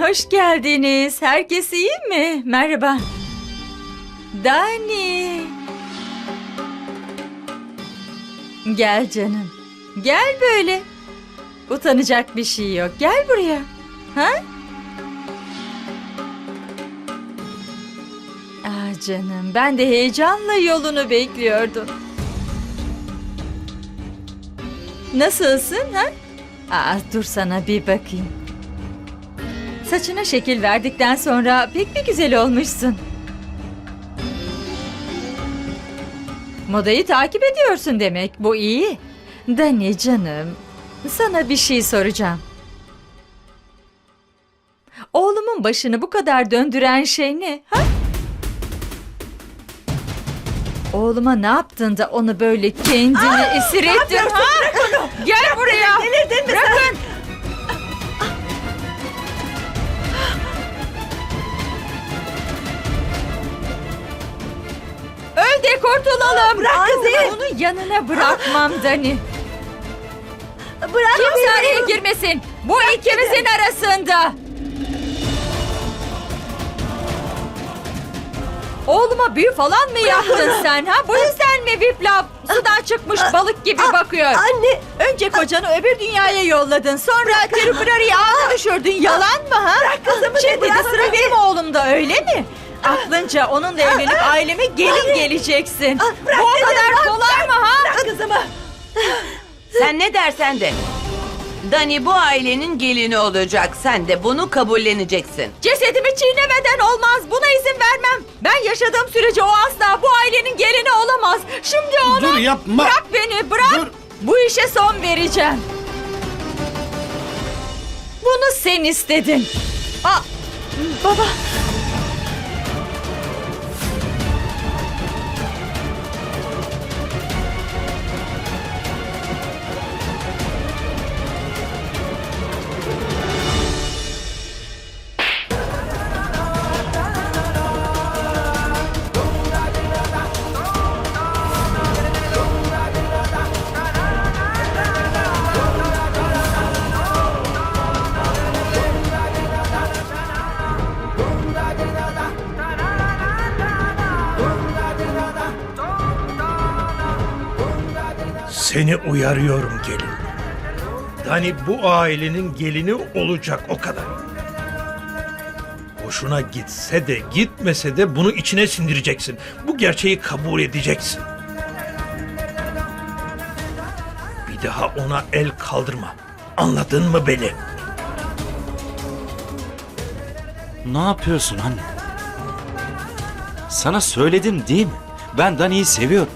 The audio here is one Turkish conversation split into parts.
Hoş geldiniz. Herkes iyi mi? Merhaba. Dani. Gel canım. Gel böyle. Utanacak bir şey yok. Gel buraya. Ha? Ah canım, ben de heyecanla yolunu bekliyordum. Nasılsın ha? Aa, dur sana bir bakayım. Saçına şekil verdikten sonra pek bir güzel olmuşsun. Modayı takip ediyorsun demek. Bu iyi. Dani canım, sana bir şey soracağım. Oğlumun başını bu kadar döndüren şey ne? Ha? Oğluma ne yaptın da onu böyle kendini esir ettin ha? Gel buraya. Delirdin mi Bırakın. Kurtulalım. Bırak kızı. Onu yanına bırakmam Dani. Bırak Kimse araya girmesin. Bu ikimizin arasında. Oğluma büyü falan mı yaptın sen ha? Bu yüzden mi Viplav sudan çıkmış balık gibi bakıyor? Anne Önce kocanı öbür dünyaya yolladın. Sonra Tirupurari'yi ağına düşürdün. Yalan mı ha? Bırak kızımı Şimdi de sıra benim oğlumda öyle mi? Aklınca onunla evlenip aileme gelin geleceksin. Bu o kadar kolay mı ha? kızımı. Sen ne dersen de. Dani bu ailenin gelini olacak. Sen de bunu kabulleneceksin. Cesedimi çiğnemeden olmaz. Buna izin vermem. Ben yaşadığım sürece o asla bu ailenin gelini olamaz. Şimdi onu... Dur yapma. Bırak beni bırak. Dur. Bu işe son vereceğim. Bunu sen istedin. Aa, baba. Seni uyarıyorum gelin. Dani bu ailenin gelini olacak o kadar. Hoşuna gitse de gitmese de bunu içine sindireceksin. Bu gerçeği kabul edeceksin. Bir daha ona el kaldırma. Anladın mı beni? Ne yapıyorsun anne? Sana söyledim değil mi? Ben Dani'yi seviyorum.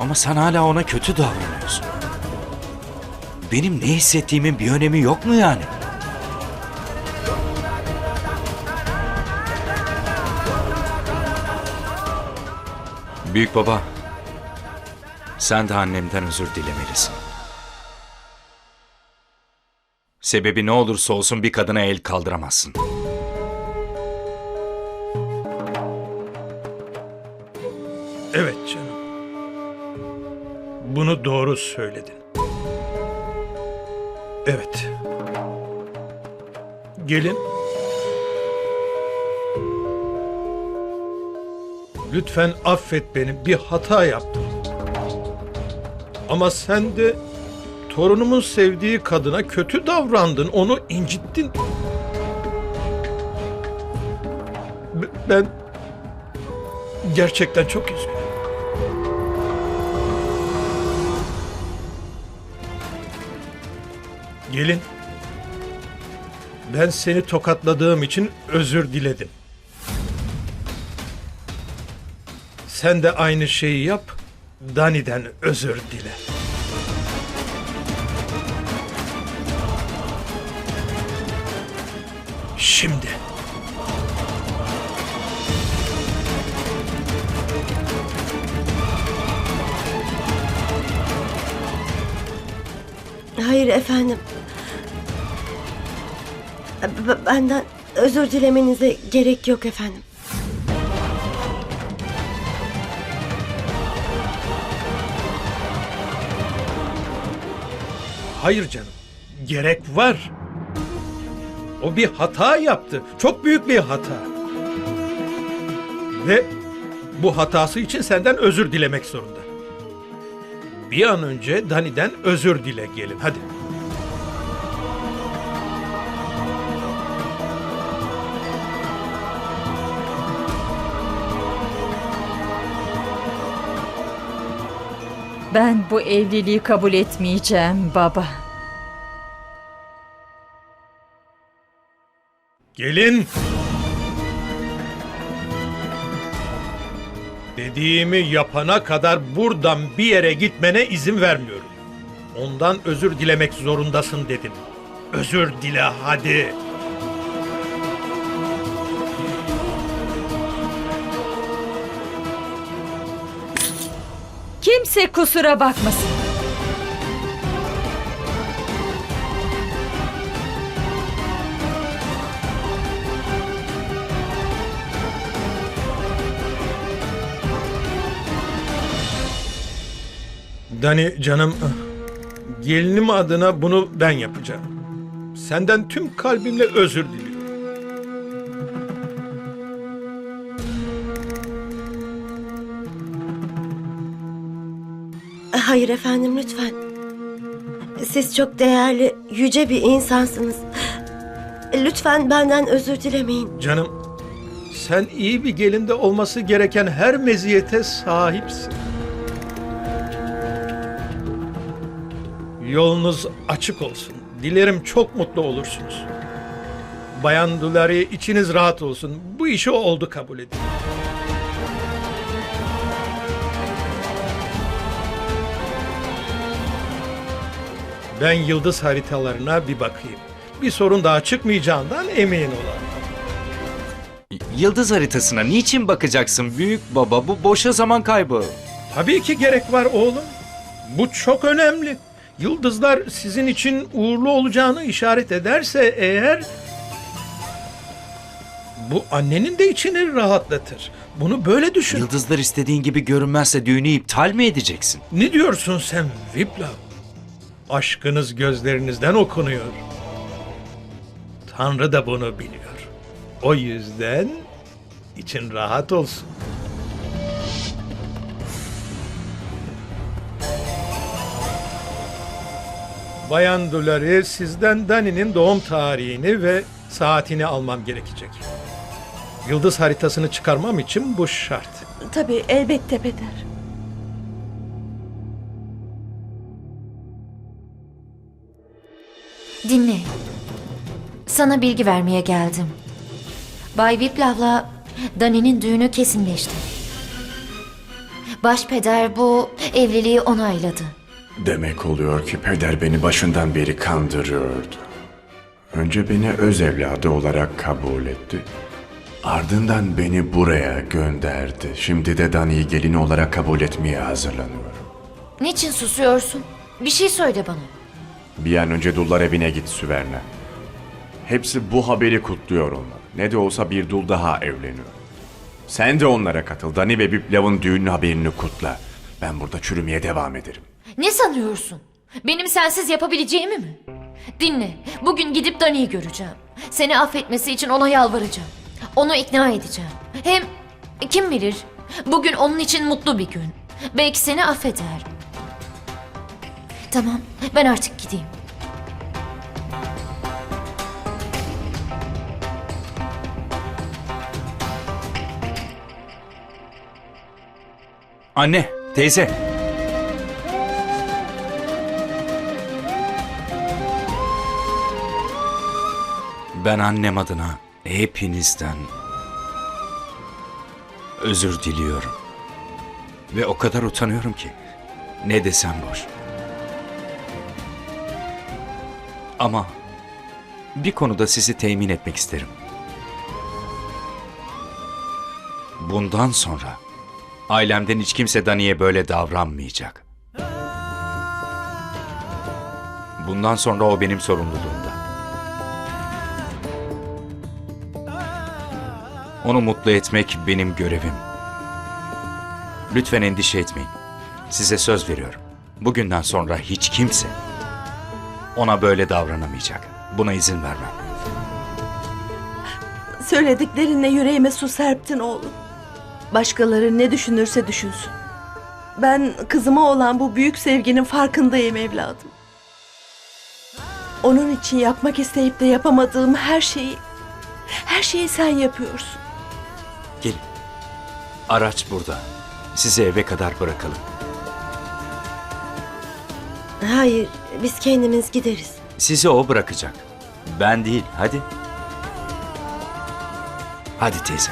Ama sen hala ona kötü davranıyorsun. Benim ne hissettiğimin bir önemi yok mu yani? Büyük baba, sen de annemden özür dilemelisin. Sebebi ne olursa olsun bir kadına el kaldıramazsın. Bunu doğru söyledin. Evet. Gelin. Lütfen affet beni. Bir hata yaptım. Ama sen de torunumun sevdiği kadına kötü davrandın. Onu incittin. B- Ben gerçekten çok üzgünüm. Gelin. Ben seni tokatladığım için özür diledim. Sen de aynı şeyi yap. Dani'den özür dile. Şimdi. Hayır efendim. B- benden özür dilemenize gerek yok efendim. Hayır canım. Gerek var. O bir hata yaptı. Çok büyük bir hata. Ve bu hatası için senden özür dilemek zorunda. Bir an önce Dani'den özür dile gelin. Hadi. Ben bu evliliği kabul etmeyeceğim baba. Gelin. Dediğimi yapana kadar buradan bir yere gitmene izin vermiyorum. Ondan özür dilemek zorundasın dedim. Özür dile hadi. Kimse kusura bakmasın. Dani canım, gelinim adına bunu ben yapacağım. Senden tüm kalbimle özür diliyorum. Hayır efendim lütfen. Siz çok değerli, yüce bir insansınız. Lütfen benden özür dilemeyin. Canım, sen iyi bir gelinde olması gereken her meziyete sahipsin. Yolunuz açık olsun. Dilerim çok mutlu olursunuz. Bayan Dulari içiniz rahat olsun. Bu işi oldu kabul edin. Ben yıldız haritalarına bir bakayım. Bir sorun daha çıkmayacağından emin olalım. Yıldız haritasına niçin bakacaksın büyük baba? Bu boşa zaman kaybı. Tabii ki gerek var oğlum. Bu çok önemli. Yıldızlar sizin için uğurlu olacağını işaret ederse eğer bu annenin de içini rahatlatır. Bunu böyle düşün. Yıldızlar istediğin gibi görünmezse düğünü iptal mi edeceksin? Ne diyorsun sen Viplav? Aşkınız gözlerinizden okunuyor. Tanrı da bunu biliyor. O yüzden için rahat olsun. Bayan Dulari sizden Dani'nin doğum tarihini ve saatini almam gerekecek. Yıldız haritasını çıkarmam için bu şart. Tabii elbette Peder. Dinle. Sana bilgi vermeye geldim. Bay Viplav'la Dani'nin düğünü kesinleşti. Başpeder bu evliliği onayladı. Demek oluyor ki peder beni başından beri kandırıyordu. Önce beni öz evladı olarak kabul etti. Ardından beni buraya gönderdi. Şimdi de Dani'yi gelin olarak kabul etmeye hazırlanıyor. Niçin susuyorsun? Bir şey söyle bana. Bir an önce dullar evine git Süverna. Hepsi bu haberi kutluyor onlar. Ne de olsa bir dul daha evleniyor. Sen de onlara katıl. Dani ve Biplav'ın düğün haberini kutla. Ben burada çürümeye devam ederim. Ne sanıyorsun? Benim sensiz yapabileceğimi mi? Dinle. Bugün gidip Dani'yi göreceğim. Seni affetmesi için ona yalvaracağım. Onu ikna edeceğim. Hem kim bilir? Bugün onun için mutlu bir gün. Belki seni affeder. Tamam, ben artık gideyim. Anne, teyze. Ben annem adına hepinizden özür diliyorum. Ve o kadar utanıyorum ki ne desem boş. Ama bir konuda sizi temin etmek isterim. Bundan sonra ailemden hiç kimse Dani'ye böyle davranmayacak. Bundan sonra o benim sorumluluğumda. Onu mutlu etmek benim görevim. Lütfen endişe etmeyin. Size söz veriyorum. Bugünden sonra hiç kimse ona böyle davranamayacak. Buna izin vermem. Söylediklerinle yüreğime su serptin oğlum. Başkaları ne düşünürse düşünsün. Ben kızıma olan bu büyük sevginin farkındayım evladım. Onun için yapmak isteyip de yapamadığım her şeyi, her şeyi sen yapıyorsun. Gelin. Araç burada. Sizi eve kadar bırakalım. Hayır, biz kendimiz gideriz. Sizi o bırakacak. Ben değil. Hadi. Hadi teyze.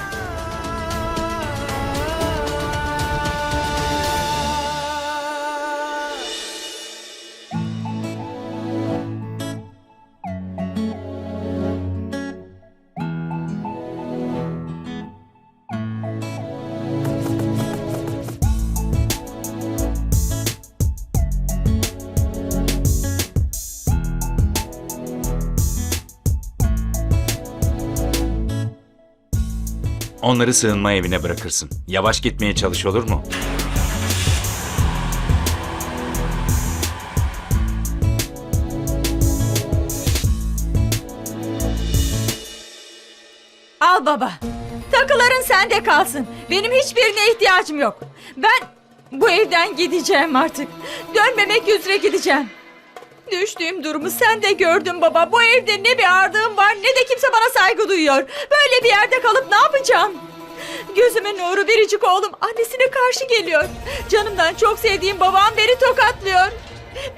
Onları sığınma evine bırakırsın. Yavaş gitmeye çalış olur mu? Al baba. Takıların sende kalsın. Benim hiçbirine ihtiyacım yok. Ben bu evden gideceğim artık. Dönmemek üzere gideceğim. Düştüğüm durumu sen de gördün baba. Bu evde ne bir ardığım var ne de kimse bana saygı duyuyor. Böyle bir yerde kalıp ne yapacağım? Gözümün nuru biricik oğlum annesine karşı geliyor. Canımdan çok sevdiğim babam beni tokatlıyor.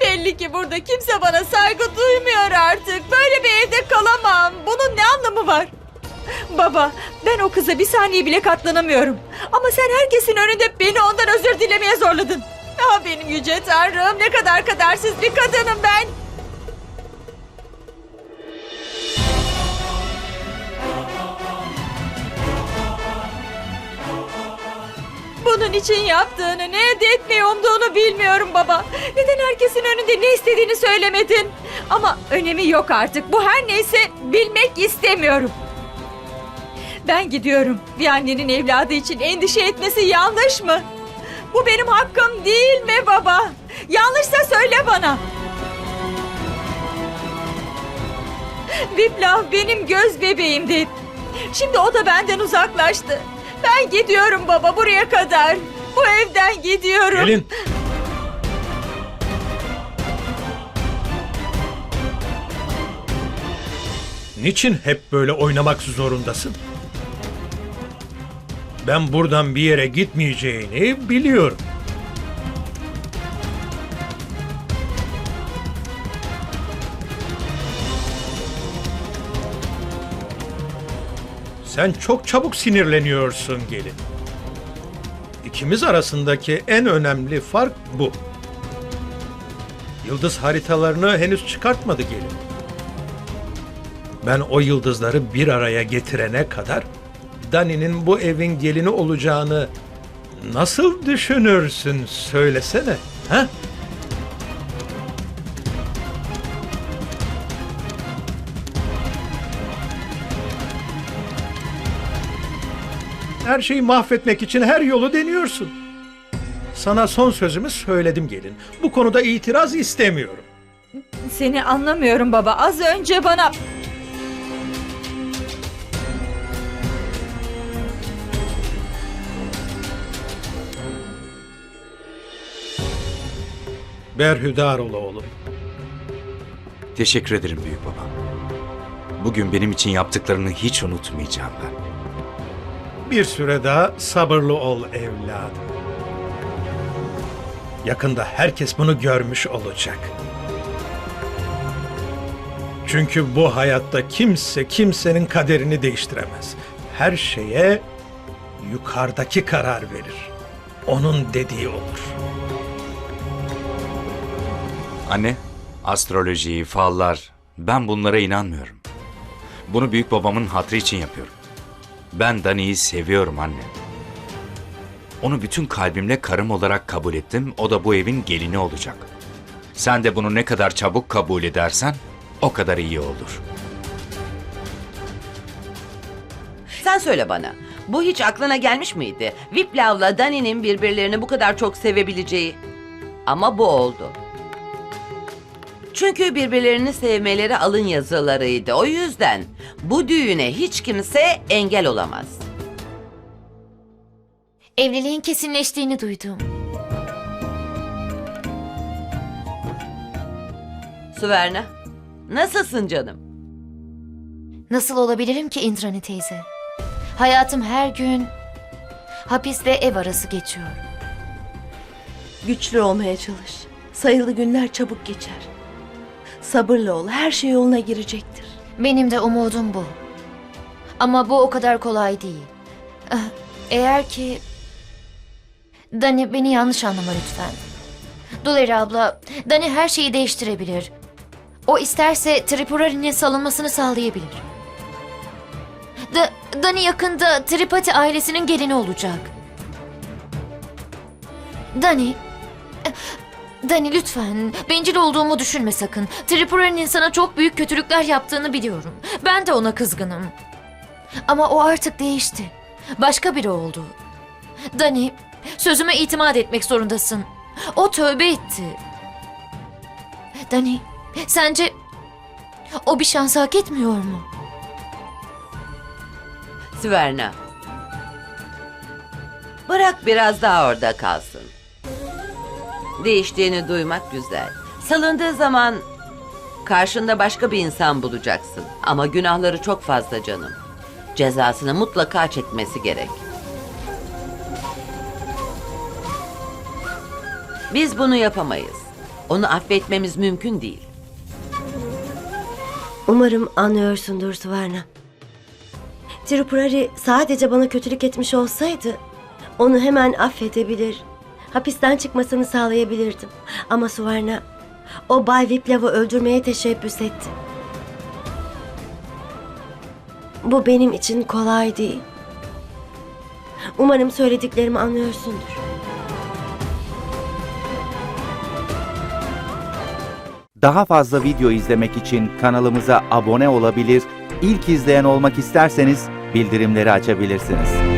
Belli ki burada kimse bana saygı duymuyor artık. Böyle bir evde kalamam. Bunun ne anlamı var? Baba, ben o kıza bir saniye bile katlanamıyorum. Ama sen herkesin önünde beni ondan özür dilemeye zorladın. Ah benim yüce tanrım, ne kadar kadersiz bir kadınım ben. Bunun için yaptığını, ne elde etmeyi umduğunu bilmiyorum baba. Neden herkesin önünde ne istediğini söylemedin? Ama önemi yok artık. Bu her neyse bilmek istemiyorum. Ben gidiyorum. Bir annenin evladı için endişe etmesi yanlış mı? Bu benim hakkım değil mi baba? Yanlışsa söyle bana. Viplav benim göz bebeğimdi. Şimdi o da benden uzaklaştı. Ben gidiyorum baba buraya kadar. Bu evden gidiyorum. Gelin. Niçin hep böyle oynamak zorundasın? Ben buradan bir yere gitmeyeceğini biliyorum. Sen çok çabuk sinirleniyorsun gelin. İkimiz arasındaki en önemli fark bu. Yıldız haritalarını henüz çıkartmadı gelin. Ben o yıldızları bir araya getirene kadar Dani'nin bu evin gelini olacağını nasıl düşünürsün söylesene. Ha? Her şeyi mahvetmek için her yolu deniyorsun. Sana son sözümü söyledim gelin. Bu konuda itiraz istemiyorum. Seni anlamıyorum baba. Az önce bana... Berhüdar ol oğlum. Teşekkür ederim büyük baba. Bugün benim için yaptıklarını hiç unutmayacağım ben. Bir süre daha sabırlı ol evladım. Yakında herkes bunu görmüş olacak. Çünkü bu hayatta kimse kimsenin kaderini değiştiremez. Her şeye yukarıdaki karar verir. Onun dediği olur. Anne, astroloji, fallar, ben bunlara inanmıyorum. Bunu büyük babamın hatrı için yapıyorum. Ben Dani'yi seviyorum anne. Onu bütün kalbimle karım olarak kabul ettim. O da bu evin gelini olacak. Sen de bunu ne kadar çabuk kabul edersen o kadar iyi olur. Sen söyle bana. Bu hiç aklına gelmiş miydi? Viplav'la Dani'nin birbirlerini bu kadar çok sevebileceği. Ama bu oldu. Çünkü birbirlerini sevmeleri alın yazılarıydı. O yüzden bu düğüne hiç kimse engel olamaz. Evliliğin kesinleştiğini duydum. Suverna, nasılsın canım? Nasıl olabilirim ki Indrani teyze? Hayatım her gün hapisle ev arası geçiyor. Güçlü olmaya çalış. Sayılı günler çabuk geçer. Sabırlı ol. Her şey yoluna girecektir. Benim de umudum bu. Ama bu o kadar kolay değil. Ah, Eğer ki... Dani beni yanlış anlama lütfen. Duleri abla, Dani her şeyi değiştirebilir. O isterse Tripurari'nin salınmasını sağlayabilir. Da, Dani yakında Tripati ailesinin gelini olacak. Dani... Dani lütfen bencil olduğumu düşünme sakın. Tripurari'nin sana çok büyük kötülükler yaptığını biliyorum. Ben de ona kızgınım. Ama o artık değişti. Başka biri oldu. Dani, sözüme itimat etmek zorundasın. O tövbe etti. Dani, sence o bir şans hak etmiyor mu? Suverna. Bırak biraz daha orada kalsın. Değiştiğini duymak güzel. Salındığı zaman karşında başka bir insan bulacaksın. Ama günahları çok fazla canım. Cezasını mutlaka çekmesi gerek. Biz bunu yapamayız. Onu affetmemiz mümkün değil. Umarım anlıyorsundur Suvarna. Tripurari sadece bana kötülük etmiş olsaydı onu hemen affedebilir, hapisten çıkmasını sağlayabilirdim. Ama Suvarna o Bay Viplav'ı öldürmeye teşebbüs etti. Bu benim için kolay değil. Umarım söylediklerimi anlıyorsundur. Daha fazla video izlemek için kanalımıza abone olabilir, ilk izleyen olmak isterseniz bildirimleri açabilirsiniz.